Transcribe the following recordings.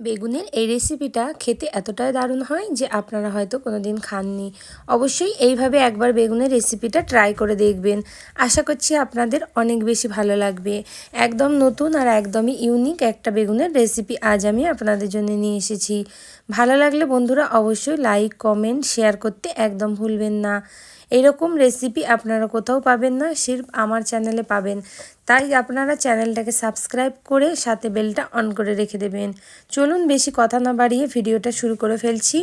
বেগুনের এই রেসিপিটা খেতে এতটাই দারুণ হয় যে আপনারা হয়তো কোনো দিন খাননি। অবশ্যই এইভাবে একবার বেগুনের রেসিপিটা ট্রাই করে দেখবেন। আশা করছি আপনাদের অনেক বেশি ভালো লাগবে। একদম নতুন আর একদমই ইউনিক একটা বেগুনের রেসিপি আজ আমি আপনাদের জন্য নিয়ে এসেছি। ভালো লাগলে বন্ধুরা অবশ্যই লাইক কমেন্ট শেয়ার করতে একদম ভুলবেন না। এরকম রেসিপি আপনারা কোথাও পাবেন না, সির্ফ আমার চ্যানেলে পাবেন। তাই আপনারা চ্যানেলটাকে সাবস্ক্রাইব করে সাথে বেলটা অন করে রেখে দেবেন। চলুন বেশি কথা না বাড়িয়ে ভিডিওটা শুরু করে ফেলছি।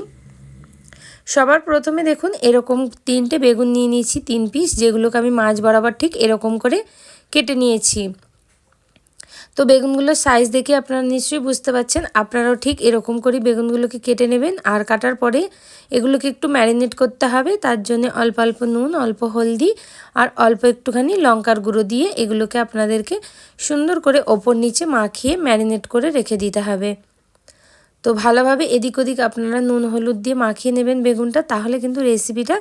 সবার প্রথমে দেখুন, এরকম তিনটে বেগুন নিয়ে নিয়েছি, তিন পিস যেগুলোকে আমি মাছ বরাবর ঠিক এরকম করে কেটে নিয়েছি। তো বেগুনগুলোর সাইজ দেখে আপনারা নিশ্চয়ই বুঝতে পারছেন। আপনারাও ঠিক এরকম করে বেগুনগুলোকে কেটে নেবেন আর কাটার পরে এগুলোকে একটু ম্যারিনেট করতে হবে। তার জন্য অল্প অল্প নুন, অল্প হলদি আর অল্প একটুখানি লঙ্কার গুঁড়ো দিয়ে এগুলোকে আপনাদেরকে সুন্দর করে ওপর নিচে মাখিয়ে ম্যারিনেট করে রেখে দিতে হবে। তো ভালোভাবে এদিক ওদিক আপনারা নুন, হলুদ দিয়ে মাখিয়ে নেবেন বেগুনটা। তাহলে কিন্তু রেসিপিটা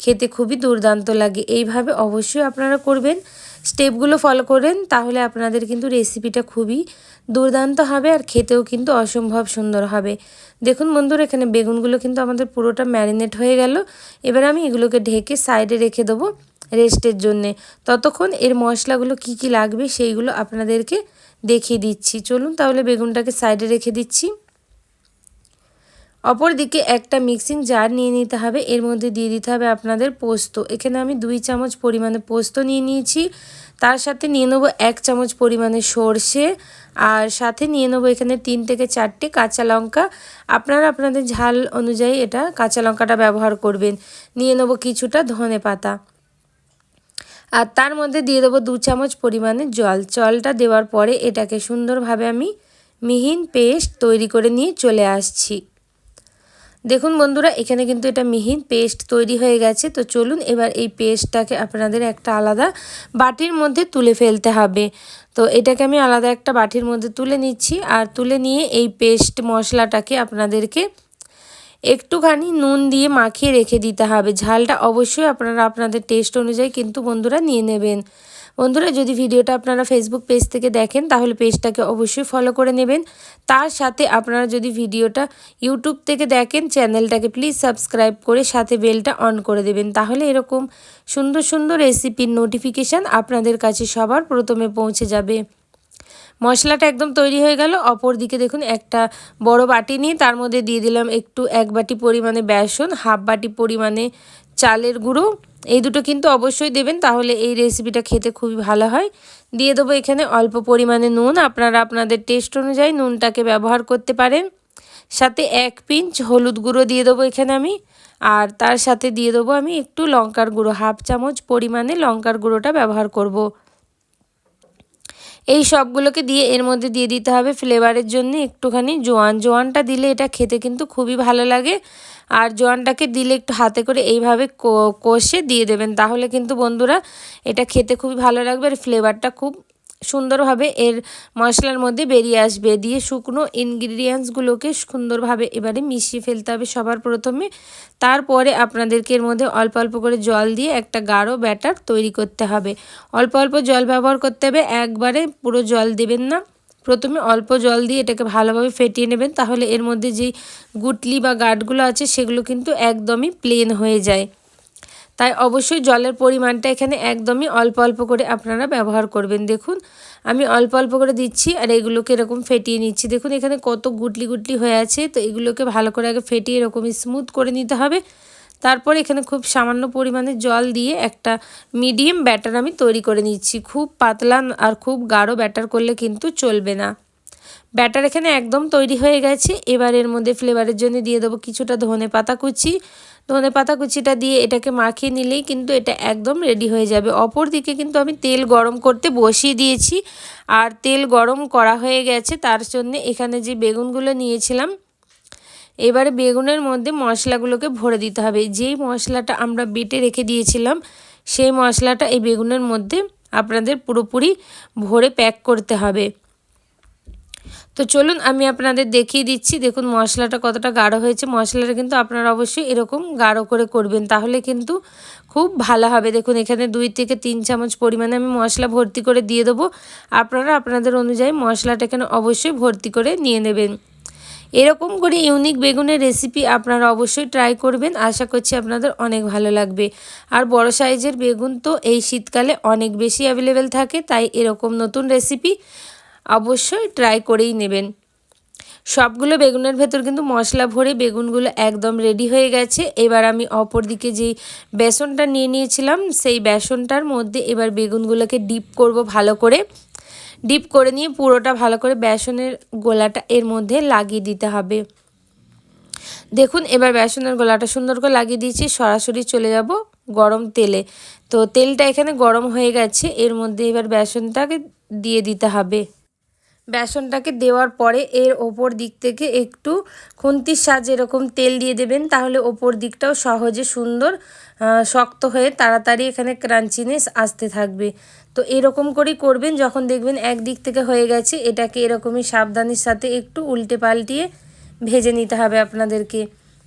খেতে খুবই দুর্দান্ত লাগে। এইভাবে অবশ্যই আপনারা করবেন। স্টেপগুলো ফলো করেন, তাহলে আপনাদের কিন্তু রেসিপিটা খুবই দুর্দান্ত হবে আর খেতেও কিন্তু অসম্ভব সুন্দর হবে। দেখুন বন্ধুরা, এখানে বেগুনগুলো কিন্তু আমাদের পুরোটা ম্যারিনেট হয়ে গেল। এবার আমি এগুলোকে ঢেকে সাইডে রেখে দেবো রেস্টের জন্যে। ততক্ষণ এর মশলাগুলো কি কি লাগবে, সেইগুলো আপনাদেরকে দেখিয়ে দিচ্ছি। চলুন তাহলে বেগুনটাকে সাইডে রেখে দিচ্ছি। অপর দিকে একটা মিক্সিং জার নিয়ে নিতে হবে। এর মধ্যে দিয়ে দিতে হবে আপনাদের পোস্ত। এখানে আমি দুই চামচ পরিমাণে পোস্ত নিয়ে নিয়েছি। তার সাথে নিয়ে নেব এক চামচ পরিমাণে সর্ষে আর সাথে নিয়ে নেব এখানে তিন থেকে চারটে কাঁচা লঙ্কা। আপনারা আপনাদের ঝাল অনুযায়ী এটা কাঁচা লঙ্কাটা ব্যবহার করবেন। নিয়ে নেব কিছুটা ধনে পাতা। আর তার মধ্যে দিয়ে দেবো দু চামচ পরিমাণে জল। জলটা দেওয়ার পরে এটাকে সুন্দরভাবে আমি মিহিন পেস্ট তৈরি করে নিয়ে চলে আসছি। দেখুন বন্ধুরা, এখানে কিন্তু এটা মিহিন পেস্ট তৈরি হয়ে গেছে। তো চলুন এবার এই পেস্টটাকে আপনাদের একটা আলাদা বাটির মধ্যে তুলে ফেলতে হবে। তো এটাকে আমি আলাদা একটা বাটির মধ্যে তুলে নিচ্ছি আর তুলে নিয়ে এই পেস্ট মশলাটাকে আপনাদেরকে একটুখানি নুন দিয়ে মাখিয়ে রেখে দিতে হবে। ঝালটা অবশ্যই আপনারা আপনাদের টেস্ট অনুযায়ী কিন্তু বন্ধুরা নিয়ে নেবেন। বন্ধুরা, যদি ভিডিওটা আপনারা ফেসবুক পেজ থেকে দেখেন, তাহলে পেজটাকে অবশ্যই ফলো করে নেবেন। তার সাথে আপনারা যদি ভিডিওটা ইউটিউব থেকে দেখেন চ্যানেলটাকে প্লিজ সাবস্ক্রাইব করে সাথে বেলটা অন করে দেবেন। তাহলে এরকম সুন্দর সুন্দর রেসিপির নোটিফিকেশান আপনাদের কাছে সবার প্রথমে পৌঁছে যাবে। মশলাটা একদম তৈরি হয়ে গেল। অপর দিকে দেখুন, একটা বড় বাটি নিয়ে তার মধ্যে দিয়ে দিলাম একটু এক বাটি পরিমাণে বেসন, হাফ বাটি পরিমাণে চালের গুঁড়ো এই দুটো কিন্তু অবশ্যই দেবেন, তাহলে এই রেসিপিটা খেতে খুবই ভালো হয় দিয়ে দেবো এখানে অল্প পরিমাণে নুন, আপনারা আপনাদের টেস্ট অনুযায়ী নুনটাকে ব্যবহার করতে পারেন সাথে এক পিঞ্চ হলুদ গুঁড়ো দিয়ে দেবো এখানে আমি, আর তার সাথে দিয়ে দেবো আমি একটু লঙ্কার গুঁড়ো, হাফ চামচ পরিমাণে লঙ্কার গুঁড়োটা ব্যবহার করব। এই সবগুলোকে দিয়ে এর মধ্যে দিয়ে দিতে হবে ফ্লেভারের জন্য একটুখানি জোয়ান। জোয়ানটা দিলে এটা খেতে কিন্তু খুবই ভালো লাগে। আর জোয়ানটাকে দিলে একটু হাতে করে এইভাবে কষে দিয়ে দেবেন। তাহলে কিন্তু বন্ধুরা এটা খেতে খুবই ভালো লাগবে আর ফ্লেভারটা খুব সুন্দরভাবে এর মশলার মধ্যে বেরিয়ে আসবে। দিয়ে শুকনো ইনগ্রিডিয়েন্টসগুলোকে সুন্দরভাবে এবারে মিশিয়ে ফেলতে হবে সবার প্রথমে। তারপরে আপনাদেরকে এর মধ্যে অল্প অল্প করে জল দিয়ে একটা গাঢ় ব্যাটার তৈরি করতে হবে। অল্প অল্প জল ব্যবহার করতে হবে, একবারে পুরো জল দেবেন না। প্রথমে অল্প জল দিয়ে এটাকে ভালোভাবে ফেটিয়ে নেবেন, তাহলে এর মধ্যে যেই গুটলি বা গাঠগুলো আছে সেগুলো কিন্তু একদমই প্লেন হয়ে যায়। তাই অবশ্যই জলের পরিমাণটা এখানে একদমই অল্প অল্প করে আপনারা ব্যবহার করবেন। দেখুন, আমি অল্প অল্প করে দিচ্ছি আর এগুলোকে এরকম ফেটিয়ে নিচ্ছি। দেখুন, এখানে কত গুটলি গুটলি হয়ে আছে। তো এগুলোকে ভালো করে আগে ফেটিয়ে এরকমই স্মুথ করে নিতে হবে। তারপর এখানে খুব সামান্য পরিমাণে জল দিয়ে একটা মিডিয়াম ব্যাটার আমি তৈরি করে নিচ্ছি। খুব পাতলা আর খুব গাঢ় ব্যাটার করলে কিন্তু চলবে না। ব্যাটার এখানে একদম তৈরি হয়ে গেছে। এবার এর মধ্যে ফ্লেভারের জন্য দিয়ে দেবো কিছুটা ধনে পাতা কুচি। ধনে পাতা কুচিটা দিয়ে এটাকে মাখিয়ে নিলেই কিন্তু এটা একদম রেডি হয়ে যাবে। অপর দিকে কিন্তু আমি তেল গরম করতে বসিয়ে দিয়েছি। আর তেল গরম করা হয়ে গেছে, তার জন্য এখানে যে বেগুনগুলো নিয়েছিলাম, এবারে বেগুনের মধ্যে মশলাগুলোকে ভরে দিতে হবে। যেই মশলাটা আমরা বেটে রেখে দিয়েছিলাম, সেই মশলাটা এই বেগুনের মধ্যে আপনাদের পুরোপুরি ভরে প্যাক করতে হবে। তো চলুন আমি আপনাদের দেখিয়ে দিচ্ছি, দেখুন মশলাটা কতটা গাঢ় হয়েছে। মশলাটা কিন্তু আপনারা অবশ্যই এরকম গাঢ় করে করবেন, তাহলে কিন্তু খুব ভালো হবে। দেখুন, এখানে দুই থেকে তিন চামচ পরিমাণে আমি মশলা ভর্তি করে দিয়ে দেবো। আপনারা আপনাদের অনুযায়ী মশলাটা এখানে অবশ্যই ভর্তি করে নিয়ে নেবেন। এরকম করে ইউনিক বেগুনের রেসিপি আপনারা অবশ্যই ট্রাই করবেন, আশা করছি আপনাদের অনেক ভালো লাগবে। আর বড় সাইজের বেগুন তো এই শীতকালে অনেক বেশি অ্যাভেলেবেল থাকে, তাই এরকম নতুন রেসিপি অবশ্যই ট্রাই করেই নেবেন। সবগুলো বেগুনের ভেতর কিন্তু মশলা ভরে বেগুনগুলো একদম রেডি হয়ে গেছে। এবার আমি অপর দিকে যেই বেসনটা নিয়ে নিয়েছিলাম, সেই বেসনটার মধ্যে এবার বেগুনগুলোকে ডিপ করব ভালো করে। ডিপ করে নিয়ে পুরোটা ভালো করে বেসনের গোলাটা এর মধ্যে লাগিয়ে দিতে হবে। দেখুন, এবার বেসনের গোলাটা সুন্দর করে লাগিয়ে দিয়েছি, সরাসরি চলে যাব গরম তেলে। তো তেলটা এখানে গরম হয়ে গেছে, এর মধ্যে এবার বেসনটাকে দিয়ে দিতে হবে। বেসনটাকে দেওয়ার পরে এর ওপর দিক থেকে একটু খুন্তির সাজ এরকম তেল দিয়ে দেবেন, তাহলে ওপর দিকটাও সহজে সুন্দর শক্ত হয়ে তাড়াতাড়ি এখানে ক্রাঞ্চিনেস আসতে থাকবে। তো এরকম করেই করবেন, যখন দেখবেন একদিক থেকে হয়ে গেছে, এটাকে এরকমই সাবধানের সাথে একটু উল্টে পাল্টিয়ে ভেজে নিতে হবে আপনাদেরকে।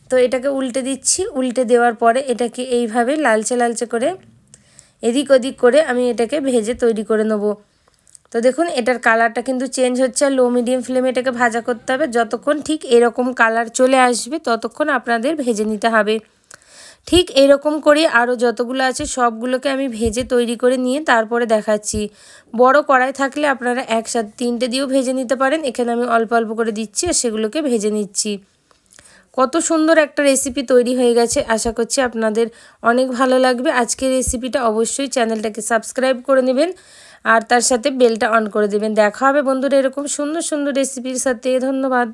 তো এটাকে উল্টে দিচ্ছি, উল্টে দেওয়ার পরে এটাকে এইভাবে লালচে লালচে করে এদিক ওদিক করে আমি এটাকে ভেজে তৈরি করে নেব। তো দেখুন, এটার কালারটা কিন্তু চেঞ্জ হচ্ছে লো মিডিয়াম ফ্লেমে এটাকে ভাজা করতে হবে। যতক্ষণ ঠিক এরকম কালার চলে আসবে, ততক্ষণ আপনাদের ভেজে নিতে হবে। ঠিক এরকম করে আরও যতগুলো আছে, সবগুলোকে আমি ভেজে তৈরি করে নিয়ে তারপরে দেখাচ্ছি। বড় কড়াই থাকলে আপনারা একসাথে তিনটে দিয়েও ভেজে নিতে পারেন। এখানে আমি অল্প অল্প করে দিচ্ছি আর সেগুলোকে ভেজে নিচ্ছি। কত সুন্দর একটা রেসিপি তৈরি হয়ে গেছে। আশা করছি আপনাদের অনেক ভালো লাগবে। আজকের রেসিপিটা অবশ্যই চ্যানেলটাকে সাবস্ক্রাইব করে নেবেন। আর তার সাথে বেলটা অন করে দেবেন। দেখা হবে বন্ধুরা এরকম সুন্দর সুন্দর রেসিপির সাথে। ধন্যবাদ।